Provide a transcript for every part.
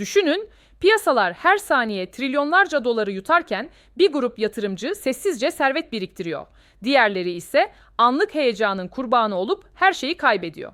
Düşünün, piyasalar her saniye trilyonlarca doları yutarken bir grup yatırımcı sessizce servet biriktiriyor. Diğerleri ise anlık heyecanın kurbanı olup her şeyi kaybediyor.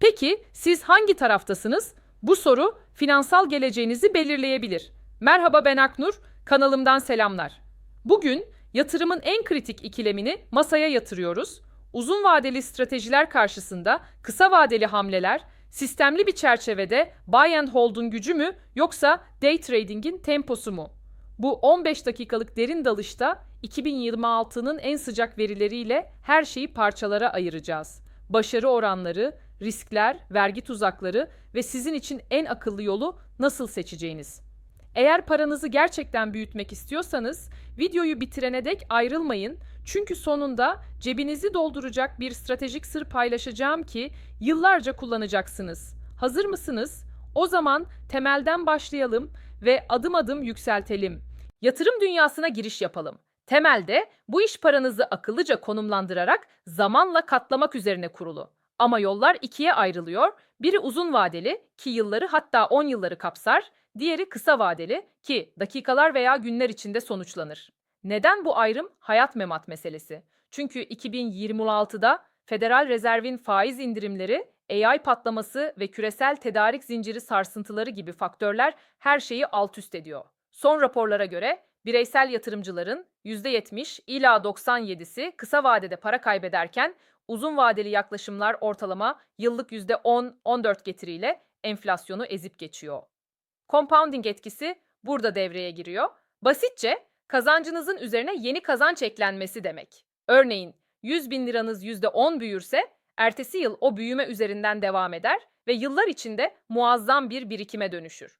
Peki siz hangi taraftasınız? Bu soru finansal geleceğinizi belirleyebilir. Merhaba ben Aknur, kanalımdan selamlar. Bugün yatırımın en kritik ikilemini masaya yatırıyoruz. Uzun vadeli stratejiler karşısında kısa vadeli hamleler, sistemli bir çerçevede buy and hold'un gücü mü yoksa day trading'in temposu mu? Bu 15 dakikalık derin dalışta 2026'nın en sıcak verileriyle her şeyi parçalara ayıracağız. Başarı oranları, riskler, vergi tuzakları ve sizin için en akıllı yolu nasıl seçeceğiniz. Eğer paranızı gerçekten büyütmek istiyorsanız videoyu bitirene dek ayrılmayın. Çünkü sonunda cebinizi dolduracak bir stratejik sır paylaşacağım ki yıllarca kullanacaksınız. Hazır mısınız? O zaman temelden başlayalım ve adım adım yükseltelim. Yatırım dünyasına giriş yapalım. Temelde bu iş paranızı akıllıca konumlandırarak zamanla katlamak üzerine kurulu. Ama yollar ikiye ayrılıyor. Biri uzun vadeli ki yılları hatta 10 yılları kapsar, diğeri kısa vadeli ki dakikalar veya günler içinde sonuçlanır. Neden bu ayrım? Hayat memat meselesi. Çünkü 2026'da Federal Rezerv'in faiz indirimleri, AI patlaması ve küresel tedarik zinciri sarsıntıları gibi faktörler her şeyi alt üst ediyor. Son raporlara göre bireysel yatırımcıların %70 ila 97'si kısa vadede para kaybederken uzun vadeli yaklaşımlar ortalama yıllık %10-14 getiriyle enflasyonu ezip geçiyor. Compounding etkisi burada devreye giriyor. Basitçe kazancınızın üzerine yeni kazanç eklenmesi demek. Örneğin 100 bin liranız %10 büyürse ertesi yıl o büyüme üzerinden devam eder ve yıllar içinde muazzam bir birikime dönüşür.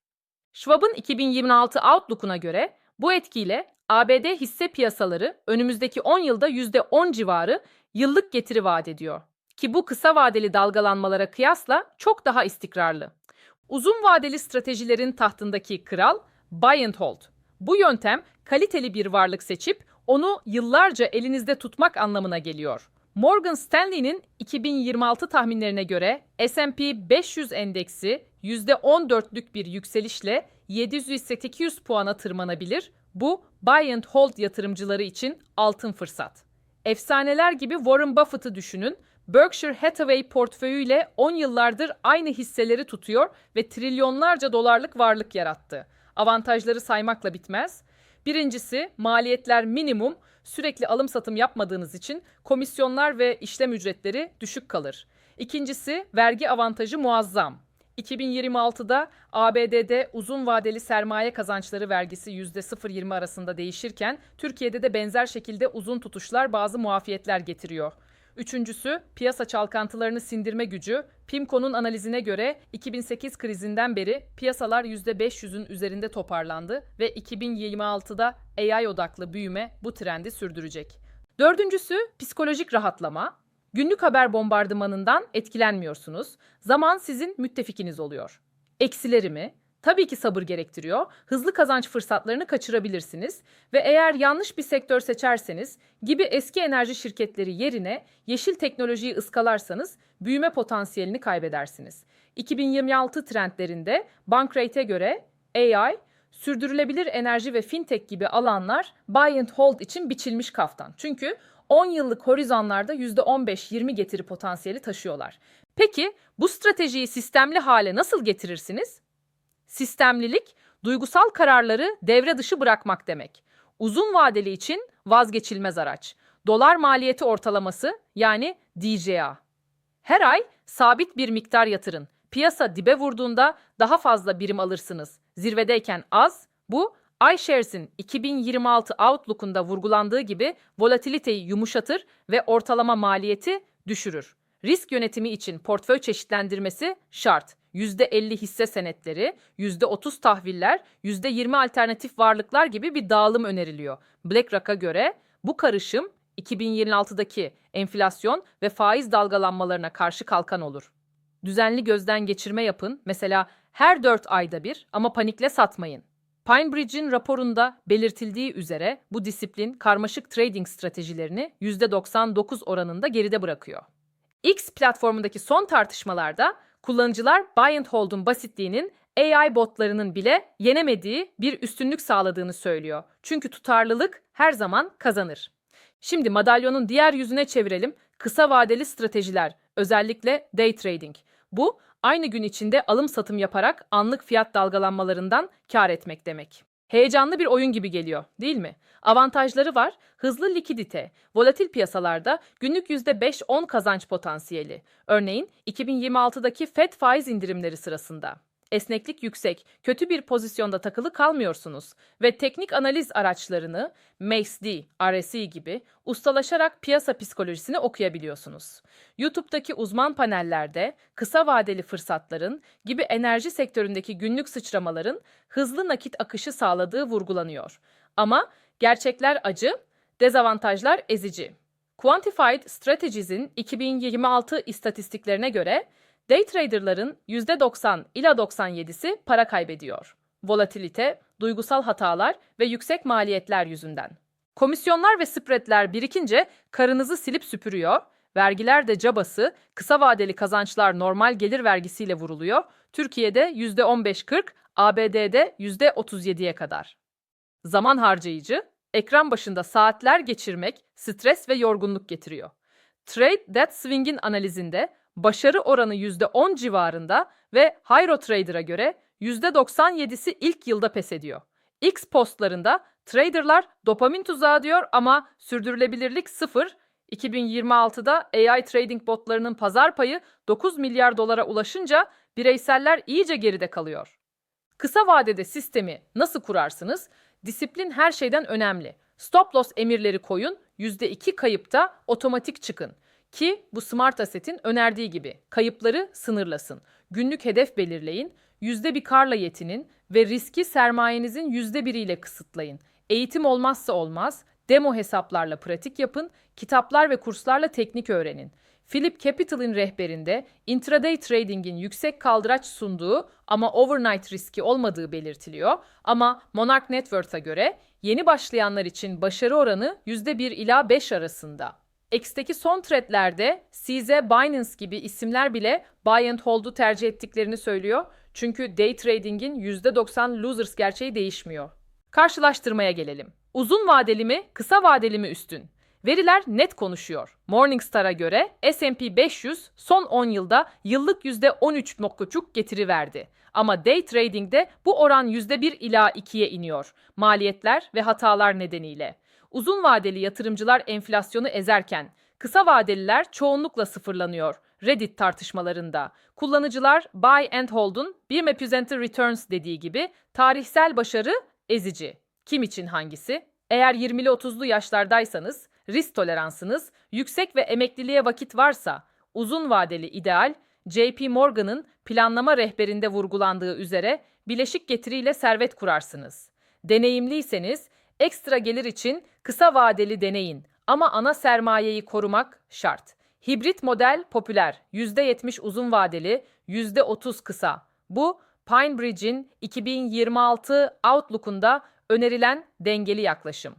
Schwab'ın 2026 Outlook'una göre bu etkiyle ABD hisse piyasaları önümüzdeki 10 yılda %10 civarı yıllık getiri vaat ediyor. Ki bu kısa vadeli dalgalanmalara kıyasla çok daha istikrarlı. Uzun vadeli stratejilerin tahtındaki kral buy and hold. Bu yöntem kaliteli bir varlık seçip onu yıllarca elinizde tutmak anlamına geliyor. Morgan Stanley'nin 2026 tahminlerine göre S&P 500 endeksi %14'lük bir yükselişle 700-800 puana tırmanabilir. Bu buy and hold yatırımcıları için altın fırsat. Efsaneler gibi Warren Buffett'ı düşünün. Berkshire Hathaway portföyüyle 10 yıllardır aynı hisseleri tutuyor ve trilyonlarca dolarlık varlık yarattı. Avantajları saymakla bitmez. Birincisi maliyetler minimum, sürekli alım satım yapmadığınız için komisyonlar ve işlem ücretleri düşük kalır. İkincisi vergi avantajı muazzam. 2026'da ABD'de uzun vadeli sermaye kazançları vergisi %0-20 arasında değişirken Türkiye'de de benzer şekilde uzun tutuşlar bazı muafiyetler getiriyor. Üçüncüsü piyasa çalkantılarını sindirme gücü. PIMCO'nun analizine göre 2008 krizinden beri piyasalar %500'ün üzerinde toparlandı ve 2026'da AI odaklı büyüme bu trendi sürdürecek. Dördüncüsü psikolojik rahatlama. Günlük haber bombardımanından etkilenmiyorsunuz. Zaman sizin müttefikiniz oluyor. Eksileri mi? Tabii ki sabır gerektiriyor. Hızlı kazanç fırsatlarını kaçırabilirsiniz ve eğer yanlış bir sektör seçerseniz gibi eski enerji şirketleri yerine yeşil teknolojiyi ıskalarsanız büyüme potansiyelini kaybedersiniz. 2026 trendlerinde Bankrate'e göre AI, sürdürülebilir enerji ve fintech gibi alanlar buy and hold için biçilmiş kaftan. Çünkü 10 yıllık horizonlarda %15-20 getiri potansiyeli taşıyorlar. Peki bu stratejiyi sistemli hale nasıl getirirsiniz? Sistemlilik, duygusal kararları devre dışı bırakmak demek. Uzun vadeli için vazgeçilmez araç. Dolar maliyeti ortalaması yani DCA. Her ay sabit bir miktar yatırın. Piyasa dibe vurduğunda daha fazla birim alırsınız. Zirvedeyken az, bu iShares'in 2026 Outlook'unda vurgulandığı gibi volatiliteyi yumuşatır ve ortalama maliyeti düşürür. Risk yönetimi için portföy çeşitlendirmesi şart. %50 hisse senetleri, %30 tahviller, %20 alternatif varlıklar gibi bir dağılım öneriliyor. BlackRock'a göre bu karışım 2026'daki enflasyon ve faiz dalgalanmalarına karşı kalkan olur. Düzenli gözden geçirme yapın. Mesela her 4 ayda bir ama panikle satmayın. PineBridge'in raporunda belirtildiği üzere bu disiplin karmaşık trading stratejilerini %99 oranında geride bırakıyor. X platformundaki son tartışmalarda kullanıcılar buy and hold'un basitliğinin AI botlarının bile yenemediği bir üstünlük sağladığını söylüyor. Çünkü tutarlılık her zaman kazanır. Şimdi madalyonun diğer yüzüne çevirelim. Kısa vadeli stratejiler, özellikle day trading. Bu aynı gün içinde alım satım yaparak anlık fiyat dalgalanmalarından kar etmek demek. Heyecanlı bir oyun gibi geliyor, değil mi? Avantajları var. Hızlı likidite, volatil piyasalarda günlük %5-10 kazanç potansiyeli. Örneğin 2026'daki FED faiz indirimleri sırasında. Esneklik yüksek, kötü bir pozisyonda takılı kalmıyorsunuz ve teknik analiz araçlarını MACD, RSI gibi ustalaşarak piyasa psikolojisini okuyabiliyorsunuz. YouTube'daki uzman panellerde kısa vadeli fırsatların gibi enerji sektöründeki günlük sıçramaların hızlı nakit akışı sağladığı vurgulanıyor. Ama gerçekler acı, dezavantajlar ezici. Quantified Strategies'in 2026 istatistiklerine göre Day traderların %90 ila 97'si para kaybediyor. Volatilite, duygusal hatalar ve yüksek maliyetler yüzünden. Komisyonlar ve spreadler birikince karınızı silip süpürüyor, vergiler de cabası, kısa vadeli kazançlar normal gelir vergisiyle vuruluyor, Türkiye'de %15-40, ABD'de %37'ye kadar. Zaman harcayıcı, ekran başında saatler geçirmek stres ve yorgunluk getiriyor. Trade That Swing'in analizinde başarı oranı %10 civarında ve Hyro Trader'a göre %97'si ilk yılda pes ediyor. X postlarında traderlar dopamin tuzağı diyor ama sürdürülebilirlik sıfır. 2026'da AI trading botlarının pazar payı 9 milyar dolara ulaşınca bireyseller iyice geride kalıyor. Kısa vadede sistemi nasıl kurarsınız? Disiplin her şeyden önemli. Stop loss emirleri koyun, %2 kayıpta otomatik çıkın. Ki bu Smart Asset'in önerdiği gibi kayıpları sınırlasın. Günlük hedef belirleyin, yüzde bir karla yetinin ve riski sermayenizin yüzde biriyle kısıtlayın. Eğitim olmazsa olmaz, demo hesaplarla pratik yapın, kitaplar ve kurslarla teknik öğrenin. Philip Capital'in rehberinde intraday trading'in yüksek kaldıraç sunduğu ama overnight riski olmadığı belirtiliyor. Ama Monarch Net Worth'a göre yeni başlayanlar için başarı oranı %1 ila 5 arasında. X'teki son threadlerde CZ, Binance gibi isimler bile buy and hold'u tercih ettiklerini söylüyor. Çünkü day trading'in %90 losers gerçeği değişmiyor. Karşılaştırmaya gelelim. Uzun vadeli mi, kısa vadeli mi üstün? Veriler net konuşuyor. Morningstar'a göre S&P 500 son 10 yılda yıllık %13.5 getiri verdi. Ama day trading'de bu oran %1 ila 2'ye iniyor. Maliyetler ve hatalar nedeniyle. Uzun vadeli yatırımcılar enflasyonu ezerken kısa vadeliler çoğunlukla sıfırlanıyor. Reddit tartışmalarında kullanıcılar buy and hold'un bir representative returns dediği gibi tarihsel başarı ezici. Kim için hangisi? Eğer 20'li 30'lu yaşlardaysanız, risk toleransınız yüksek ve emekliliğe vakit varsa uzun vadeli ideal JP Morgan'ın planlama rehberinde vurgulandığı üzere bileşik getiriyle servet kurarsınız. Deneyimliyseniz ekstra gelir için kısa vadeli deneyin ama ana sermayeyi korumak şart. Hibrit model popüler. %70 uzun vadeli, %30 kısa. Bu PineBridge'in 2026 Outlook'unda önerilen dengeli yaklaşım.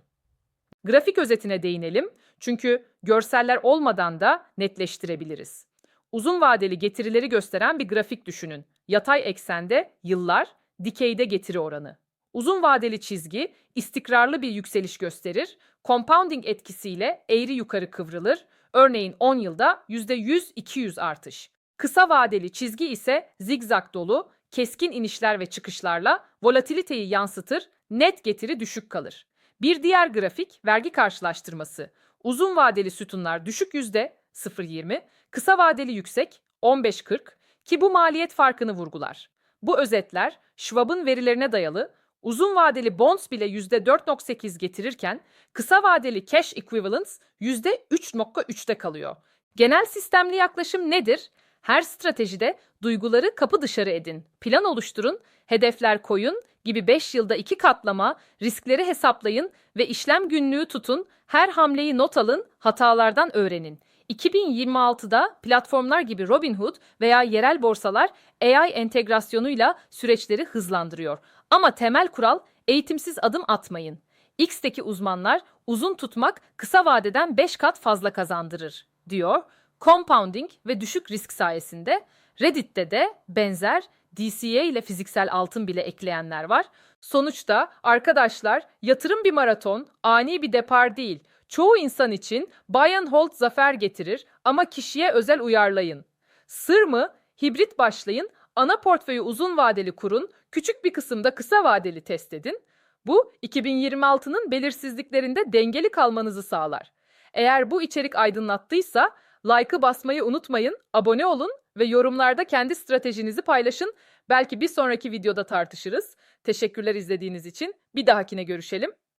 Grafik özetine değinelim çünkü görseller olmadan da netleştirebiliriz. Uzun vadeli getirileri gösteren bir grafik düşünün. Yatay eksende yıllar, dikeyde getiri oranı. Uzun vadeli çizgi istikrarlı bir yükseliş gösterir, compounding etkisiyle eğri yukarı kıvrılır, örneğin 10 yılda %100-200 artış. Kısa vadeli çizgi ise zigzag dolu, keskin inişler ve çıkışlarla volatiliteyi yansıtır, net getiri düşük kalır. Bir diğer grafik vergi karşılaştırması. Uzun vadeli sütunlar düşük yüzde 0.20, kısa vadeli yüksek 15.40 ki bu maliyet farkını vurgular. Bu özetler Schwab'ın verilerine dayalı uzun vadeli bonds bile %4.8 getirirken kısa vadeli cash equivalents %3.3'te kalıyor. Genel sistemli yaklaşım nedir? Her stratejide duyguları kapı dışarı edin, plan oluşturun, hedefler koyun gibi 5 yılda 2 katlama, riskleri hesaplayın ve işlem günlüğü tutun, her hamleyi not alın, hatalardan öğrenin. 2026'da platformlar gibi Robinhood veya yerel borsalar AI entegrasyonuyla süreçleri hızlandırıyor. Ama temel kural eğitimsiz adım atmayın. X'teki uzmanlar uzun tutmak kısa vadeden 5 kat fazla kazandırır diyor. Compounding ve düşük risk sayesinde Reddit'te de benzer DCA ile fiziksel altın bile ekleyenler var. Sonuçta arkadaşlar yatırım bir maraton, ani bir depar değil. Çoğu insan için buy and hold zafer getirir ama kişiye özel uyarlayın. Sır mı? Hibrit başlayın, ana portföyü uzun vadeli kurun, küçük bir kısımda kısa vadeli test edin. Bu 2026'nın belirsizliklerinde dengeli kalmanızı sağlar. Eğer bu içerik aydınlattıysa like'ı basmayı unutmayın, abone olun ve yorumlarda kendi stratejinizi paylaşın. Belki bir sonraki videoda tartışırız. Teşekkürler izlediğiniz için. Bir dahakine görüşelim.